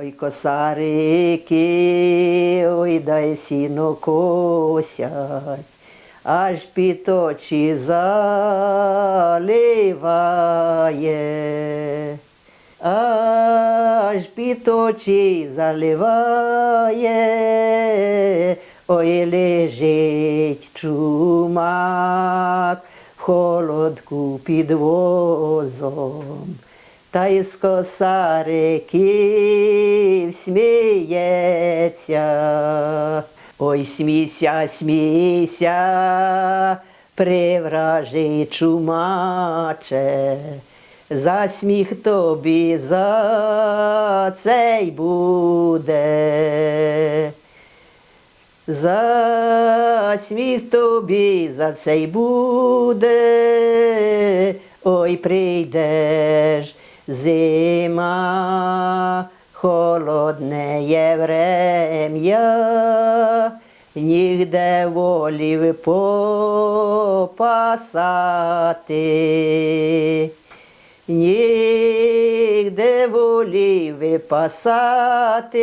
Ой, косарики, ой, дай сіно косять, аж піточі заливає, аж піточі заливає, ой, лежить чумак в холодку під возом. Та із косариків сміється. Ой, смійся, смійся, привражий чумаче, за сміх тобі за цей буде. За сміх тобі за цей буде, ой прийдеш зима, холодне врем'я, нігде волів попасати. Нігде волі випасати,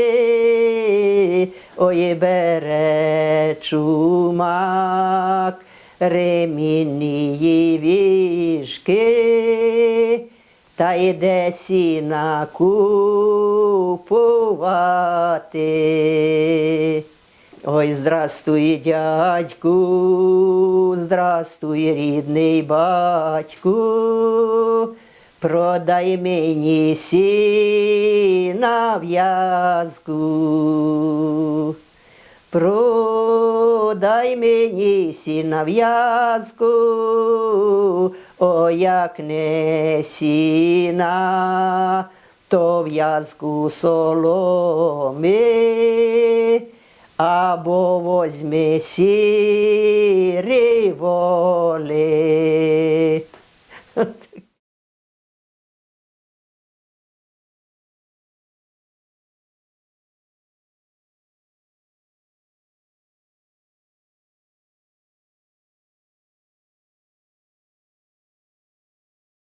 ой бере чумак, ремінні віжки, та йде сіна купувати. Ой, здрастуй, дядьку, здрастуй, рідний батьку, продай мені сіна в'язку. Продай мені сіна в'язку, о, як не сіна, то в'язку соломи, або возьми сірий